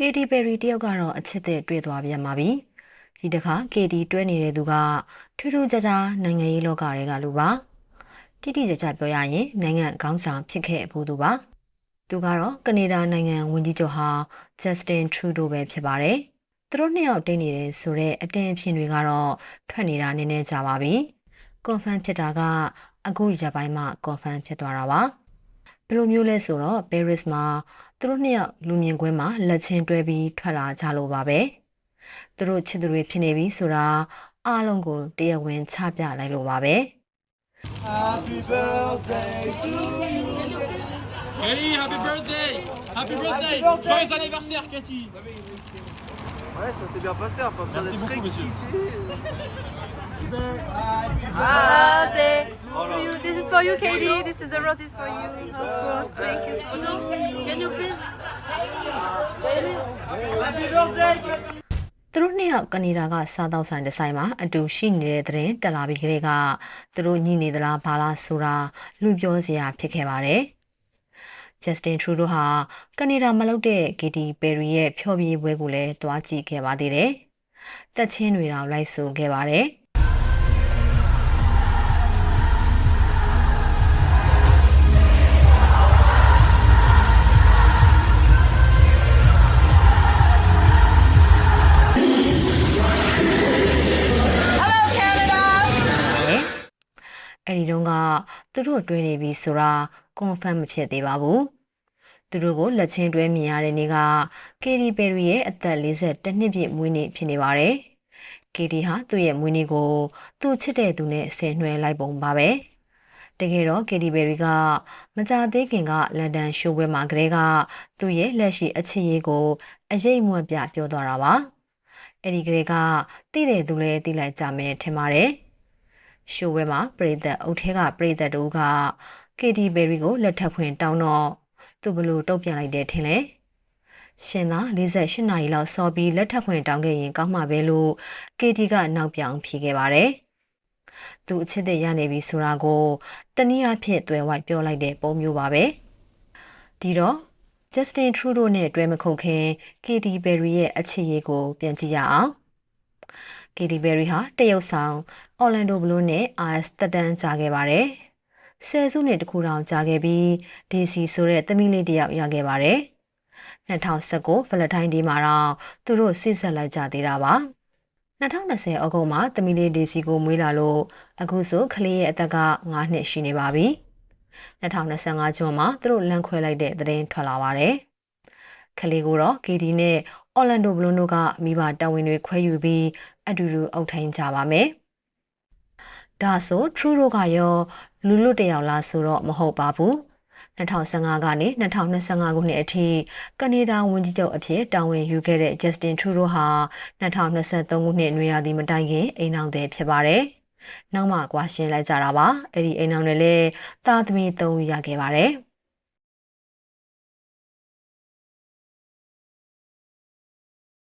Katy Perry တယောက်ကတော့အချစ်တဲ့တွေ့သွားပြန်ပါပြီ။ဒီတစ်ခါ Katy တွဲနေတဲ့သူကထူးထူးခြားခြားနိုင်ငံရေးလောကတွေကလူပါ။တိတိကျကျပြောရရင်နိုင်ငံခေါင်းဆောင်ဖြစ်ခဲ့ဖို့သူပါ။သူကတော့ကနေဒါနိုင်ငံဝန်ကြီးချုပ်ဟာ Justin Trudeau ပဲဖြစ်ပါတယ်။သူတို့နှစ်ယောက်တိတ်နေတယ်ဆိုတော့အတင်းအဖြစ်တွေကတော့ထွက်နေတာနည်းနည်းကြာပါပြီ။ confirm ဖြစ်တာကအခုဒီတစ်ပိုင်းမှာ confirm ဖြစ်သွားတာပါ။ ဘယ်လိုမျိုးလဲဆိုတော့ Paris မှာသူတို့နှစ်ယောက်လူမြင်ကွင်းမှာလက်ချင်းတွဲပြီးထွက်လာကြလို့ပါပဲသူတို့ချစ်သူတွေဖြစ်နေပြီဆိုတာအားလုံးကိုတရားဝင်ချပြလိုက်လို့ပါပဲ Happy birthday to you. Kelly, happy birthday Happy birthday birthday. Joyeux anniversaire, Cathy Ouais, ça s'est bien passé, enfin, besoin Merci d'être beaucoup, monsieur. excité. birthday for you, Katie. This is the roses for you. Of course. Thank you. so much. Can you please? Happy birthday, Cathy. သူတို့နှစ်ယောက်ကနေဒါကစားတောက်ဆိုင်တစ်ဆိုင်မှာအတူရှိနေတဲ့တဲ့ရင်တက်လာပြီးကလေးကသူတို့ညီနေသလားဘာလားဆိုတာလူပြောစရာဖြစ်ခဲ့ပါတယ် Justin Trudeau ဟာကနေဒါမှာလုပ်တဲ့ Katy Perry ရဲ့ဖျော်ဖြေပွဲကိုလည်းတွားကြည့်ခဲ့ပါသေးတယ်။တက်ချင်းတွေတော့လိုက်ဆိုခဲ့ပါတယ်။ အဲ့ဒီတုန်းကသူတို့တွဲနေပြီဆိုတာ confirm မဖြစ်သေးပါဘူး။သူတို့ကိုလက်ချင်းတွဲမြင်ရတဲ့နေ့က Katy Perry ရဲ့အသက်42နှစ်ပြည့်မွေးနေ့ဖြစ်နေပါတယ်။ Katy ဟာသူ့ရဲ့မွေးနေ့ကိုသူ့ချစ်တဲ့သူနဲ့ဆင်နွှဲလိုက်ပုံပါပဲ။တကယ်တော့ Katy Perry ကမကြသေးခင်ကလန်ဒန်ရှိုးပွဲမှာကလေးကသူ့ရဲ့လက်ရှိအချစ်ရေးကိုအရေးမွတ်ပြပြောသွားတာပါ။အဲ့ဒီကလေးကတိတဲ့သူလည်းတိလိုက်ကြမယ်ထင်ပါတယ်။ ရှိုးဝဲမှာပရိသတ်အုပ်ထဲကပရိသတ်တို့က Katy Perry ကိုလက်ထပ်ဖွင့်တောင်းတော့သူဘလို့တုတ်ပြန်လိုက်တယ်ထင်လဲရှင်သာ48နာရီလောက်စော်ပြီးလက်ထပ်ဖွင့်တောင်းခဲ့ရင်ကောင်းမှာပဲလို့ Katy ကနောက်ပြောင်ဖြေခဲ့ပါတယ်သူအချစ်တဲ့ရနေပြီဆိုတာကိုတနည်းအားဖြင့်တွေ့ဝိုက်ပြောလိုက်တဲ့ပုံမျိုးပါပဲဒီတော့ Justin Trudeau နဲ့တွဲမခုတ်ခင် Katy Perry ရဲ့အချစ်ရေးကိုပြန်ကြည့်ရအောင် Katy Perry ဟာတရုတ်ဆောင် Orlando Bloom နဲ့ RS တက်တန်းကြာခဲ့ပါတယ်။ဆယ်စုနှစ်တစ်ခုတောင်ကြာခဲ့ပြီး DC ဆိုတဲ့သမီးလေးတစ်ယောက်ရခဲ့ပါတယ်။2019 Valentine Day မှာတော့သူတို့စိစက်လိုက်ကြသေးတာပါ။2020ဩဂုတ်မှာသမီးလေး DC ကိုမွေးလာလို့အခုဆိုကလေးရဲ့အသက်က9နှစ်ရှိနေပါပြီ။2025ကျော်မှာသူတို့လမ်းခွဲလိုက်တဲ့သတင်းထွက်လာပါတယ်။ ကလေးကိုတော့ KD နဲ့ Orlando Bloom တို့ကမိဘတာဝန်တွေခွဲယူပြီးအတူတူအုပ်ထိန်ကြပါမယ်။ဒါဆို True တို့ကရောလူလွတ်တယောက်လားဆိုတော့မဟုတ်ပါဘူး။2015ကနေ2025ခုနှစ်အထိကနေဒါဝန်ကြီးချုပ်အဖြစ်တာဝန်ယူခဲ့တဲ့ Justin Trudeau ဟာ2023ခုနှစ်နွေရာသီမတိုင်ခင်အိမ်အောင်တဲ့ဖြစ်ပါတယ်။နောက်မှကွာရှင်းလိုက်ကြတာပါ။အဲ့ဒီအိမ်အောင်တွေလည်းသားသမီး၃ဦးရခဲ့ပါတယ်။